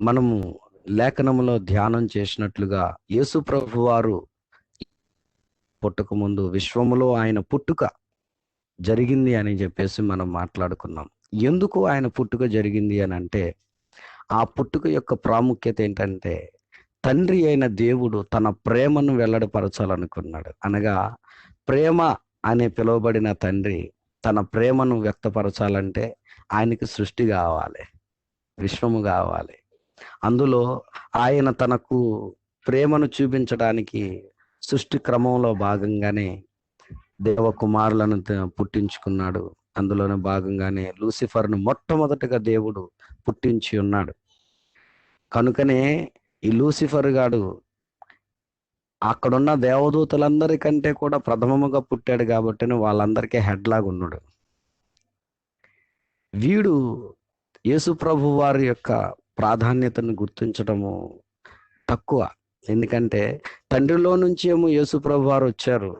మనము లేఖనంలో ధ్యానం చేసినట్లుగా యేసు ప్రభు వారు పుట్టక ముందు విశ్వములో ఆయన పుట్టుక జరిగింది అని చెప్పేసి మనం మాట్లాడుకున్నాం. ఎందుకు ఆయన పుట్టుక జరిగింది అని అంటే ఆ పుట్టుక యొక్క ప్రాముఖ్యత ఏంటంటే తండ్రి అయిన దేవుడు తన ప్రేమను వెల్లడిపరచాలనుకున్నాడు. అనగా ప్రేమ అనే పిలువబడిన తండ్రి తన ప్రేమను వ్యక్తపరచాలంటే ఆయనకి సృష్టి కావాలి. విశ్వము కావాలి. అందులో ఆయన తనకు ప్రేమను చూపించడానికి సృష్టి క్రమంలో భాగంగానే దేవకుమారులను కుమారులను పుట్టించుకున్నాడు. అందులోనే భాగంగానే లూసిఫర్ను మొట్టమొదటిగా దేవుడు పుట్టించి ఉన్నాడు. కనుకనే ఈ లూసిఫర్ గాడు అక్కడున్న దేవదూతలందరికంటే కూడా ప్రథమముగా పుట్టాడు కాబట్టి వాళ్ళందరికీ హెడ్ లాగా ఉన్నాడు వీడు యేసుప్రభు వారి యొక్క ప్రాధాన్యతను గుర్తించడము తక్కువ. ఎందుకంటే తండ్రిలో నుంచి ఏమో యేసుప్రభు వారు వచ్చారు.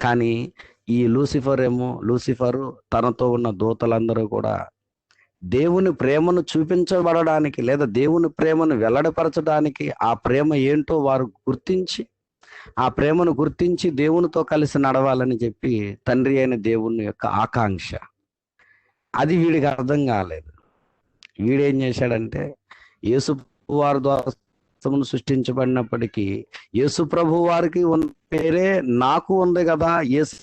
కానీ ఈ లూసిఫర్ ఏమో లూసిఫరు తనతో ఉన్న దూతలందరూ కూడా దేవుని ప్రేమను చూపించబడడానికి లేదా దేవుని ప్రేమను వెల్లడపరచడానికి ఆ ప్రేమ ఏంటో వారు గుర్తించి ఆ ప్రేమను గుర్తించి దేవునితో కలిసి నడవాలని చెప్పి తండ్రి అయిన దేవుని యొక్క ఆకాంక్ష. అది వీడికి అర్థం కాలేదు. వీడేం చేశాడంటే యేసు వారి ద్వారా సృష్టించబడినప్పటికీ యేసు ప్రభు వారికి ఉన్న పేరే నాకు ఉంది కదా యేసు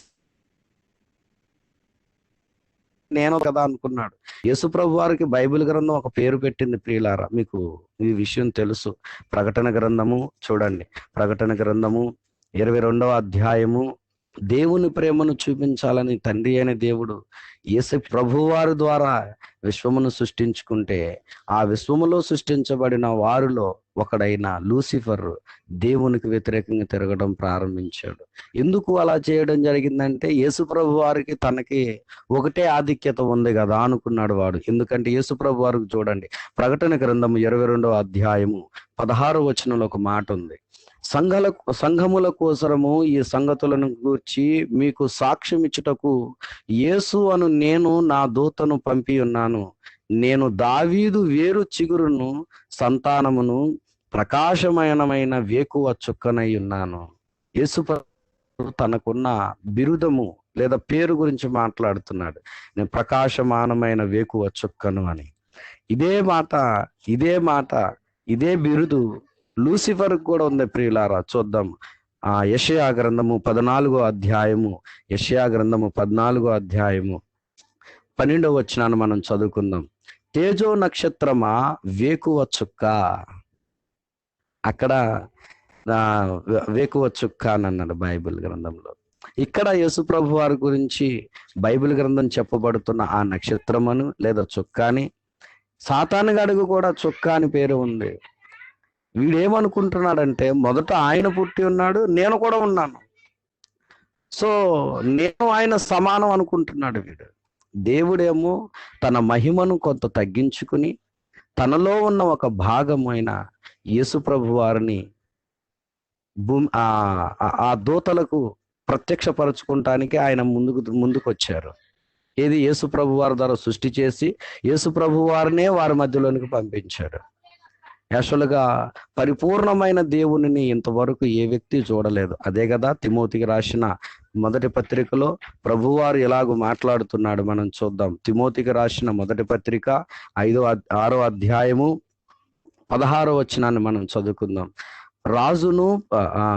నేను కదా అనుకున్నాడు. యేసు ప్రభు వారికి బైబిల్ గ్రంథం ఒక పేరు పెట్టింది ప్రియులారా మీకు ఈ విషయం తెలుసు. ప్రకటన గ్రంథము చూడండి. ప్రకటన గ్రంథము ఇరవై రెండవ అధ్యాయము దేవుని ప్రేమను చూపించాలని తండ్రి అయిన దేవుడు యేసు ప్రభువారి ద్వారా విశ్వమును సృష్టించుకుంటే ఆ విశ్వములో సృష్టించబడిన వారిలో ఒకడైన లూసిఫర్ దేవునికి వ్యతిరేకంగా తిరగడం ప్రారంభించాడు. ఎందుకు అలా చేయడం జరిగిందంటే యేసు ప్రభు వారికి తనకి ఒకటే ఆధిక్యత ఉంది కదా అనుకున్నాడు వాడు. ఎందుకంటే యేసు ప్రభు వారికి చూడండి ప్రకటన గ్రంథము ఇరవై రెండవ అధ్యాయము పదహారు వచనంలో ఒక మాట ఉంది. సంఘల సంఘముల కోసరము ఈ సంగతులను గూర్చి మీకు సాక్ష్యం ఇచ్చుటకు యేసు అను నేను నా దూతను పంపి ఉన్నాను. నేను దావీదు వేరు చిగురును సంతానమును ప్రకాశమయనమైన వేకువ చుక్కనై ఉన్నాను. యేసు తనకున్న బిరుదము లేదా పేరు గురించి మాట్లాడుతున్నాడు. నేను ప్రకాశమానమైన వేకువ చుక్కను అని. ఇదే మాట ఇదే మాట ఇదే బిరుదు లూసిఫర్ కూడా ఉంది ప్రియులారా చూద్దాం. ఆ యషయా గ్రంథము పద్నాలుగో అధ్యాయము యషయా గ్రంథము పద్నాలుగో అధ్యాయము. పన్నెండవ వచ్చినాను మనం చదువుకుందాం. తేజో నక్షత్రమా వేకువ చుక్క? అక్కడ వేకువ చుక్క అని అన్నాడు బైబిల్ గ్రంథంలో. ఇక్కడ యేసుప్రభు వారి గురించి బైబిల్ గ్రంథం చెప్పబడుతున్న ఆ నక్షత్రమను లేదా చుక్కాని సాతాను గడుగు కూడా చుక్క అని పేరు ఉంది. వీడేమనుకుంటున్నాడంటే మొదట ఆయన పుట్టి ఉన్నాడు నేను కూడా ఉన్నాను. సో నేను ఆయన సమానం అనుకుంటున్నాడు వీడు. దేవుడేమో తన మహిమను కొంత తగ్గించుకుని తనలో ఉన్న ఒక భాగమైన యేసుప్రభు వారిని భూమి ఆ దూతలకు ప్రత్యక్షపరచుకుంటానికి ఆయన ముందుకు ముందుకొచ్చారు. ఏది? యేసుప్రభు వారి ద్వారా సృష్టి చేసి యేసుప్రభు వారినే వారి మధ్యలోనికి పంపించాడు. యాక్చువల్గా పరిపూర్ణమైన దేవునిని ఇంతవరకు ఏ వ్యక్తి చూడలేదు. అదే కదా తిమోతికి రాసిన మొదటి పత్రికలో ప్రభువారు ఎలాగో మాట్లాడుతున్నాడు మనం చూద్దాం. తిమోతికి రాసిన మొదటి పత్రిక ఐదో అద్- ఆరో అధ్యాయము పదహారో వచనాన్ని మనం చదువుకుందాం. రాజును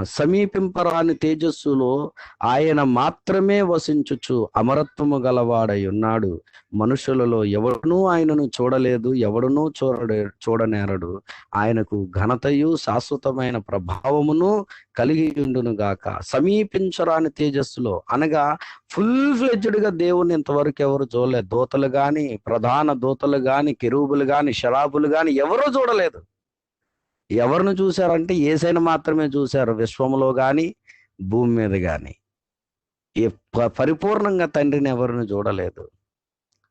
సమీపింపరాని తేజస్సులో ఆయన మాత్రమే వసించుచు అమరత్వము గలవాడై ఉన్నాడు. మనుషులలో ఎవడునూ ఆయనను చూడలేదు ఎవడునూ చూడడే చూడనేరడు. ఆయనకు ఘనతయు శాశ్వతమైన ప్రభావమును కలిగి ఉండును గాక. సమీపించరాని తేజస్సులో అనగా ఫుల్ ఫ్లెడ్జ్డ్గా దేవుని ఇంతవరకు ఎవరు చూడలేదు. దూతలు గాని ప్రధాన దూతలు కానీ కెరూబులు కానీ శరాబులు కానీ ఎవరూ చూడలేదు. ఎవరిని చూశారంటే ఏసైన మాత్రమే చూశారు విశ్వములో కానీ భూమి మీద కానీ ఏ ప- పరిపూర్ణంగా తండ్రిని ఎవరిని చూడలేదు.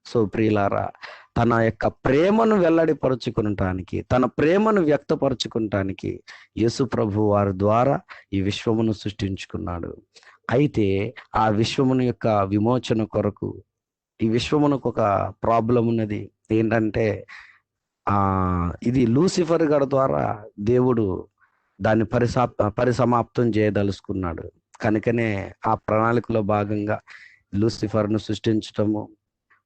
సో ప్రియులారా తన యొక్క ప్రేమను వెల్లడిపరుచుకుంటానికి తన ప్రేమను వ్యక్తపరుచుకుంటానికి యేసు ప్రభు వారి ద్వారా ఈ విశ్వమును సృష్టించుకున్నాడు. అయితే ఆ విశ్వమును యొక్క విమోచన కొరకు ఈ విశ్వమునకు ఒక ప్రాబ్లం ఉన్నది ఏంటంటే ఇది లూసిఫర్ గడ ద్వారా దేవుడు దాన్ని పరిసా పరిసమాప్తం చేయదలుచుకున్నాడు. కనుకనే ఆ ప్రణాళికలో భాగంగా లూసిఫర్ను సృష్టించటము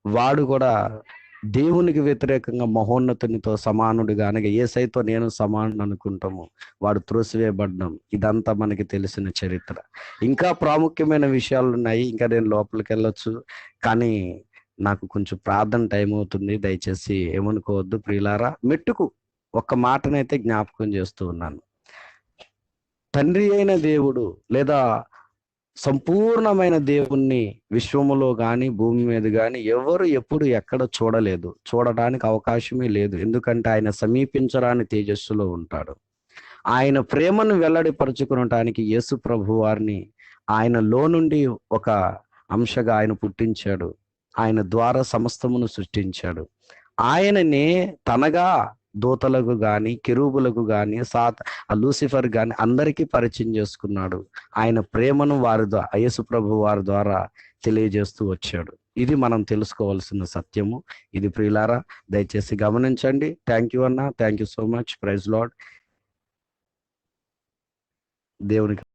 వాడు కూడా దేవునికి వ్యతిరేకంగా మహోన్నతునితో సమానుడిగా అనగా ఏసైతో నేను సమానుడు అనుకుంటాము వాడు త్రోసివేయబడ్డం ఇదంతా మనకి తెలిసిన చరిత్ర. ఇంకా ప్రాముఖ్యమైన విషయాలు ఉన్నాయి ఇంకా నేను లోపలికి వెళ్ళొచ్చు. కానీ నాకు కొంచెం ప్రార్థన టైం అవుతుంది దయచేసి ఏమనుకోవద్దు ప్రియులారా. మెట్టుకు ఒక్క మాటనైతే జ్ఞాపకం చేస్తూ ఉన్నాను. తండ్రి అయిన దేవుడు లేదా సంపూర్ణమైన దేవుణ్ణి విశ్వములో కానీ భూమి మీద కానీ ఎవరు ఎప్పుడు ఎక్కడ చూడలేదు. చూడడానికి అవకాశమే లేదు. ఎందుకంటే ఆయన సమీపించరాని తేజస్సులో ఉంటాడు. ఆయన ప్రేమను వెల్లడిపరచుకునటానికి యేసు ప్రభు వారిని ఆయనలో నుండి ఒక అంశగా ఆయన పుట్టించాడు. ఆయన ద్వారా సమస్తమును సృష్టించాడు. ఆయననే తనగా దూతలకు గాని కిరూబులకు గాని సాత్ లూసిఫర్ గాని అందరికీ పరిచయం చేసుకున్నాడు. ఆయన ప్రేమను వారి ద్వారా యేసు ప్రభు వారి ద్వారా తెలియజేస్తూ వచ్చాడు. ఇది మనం తెలుసుకోవాల్సిన సత్యము. ఇది ప్రియులారా దయచేసి గమనించండి. థ్యాంక్ యూ అన్న. Thank you so much praise lord దేవునికి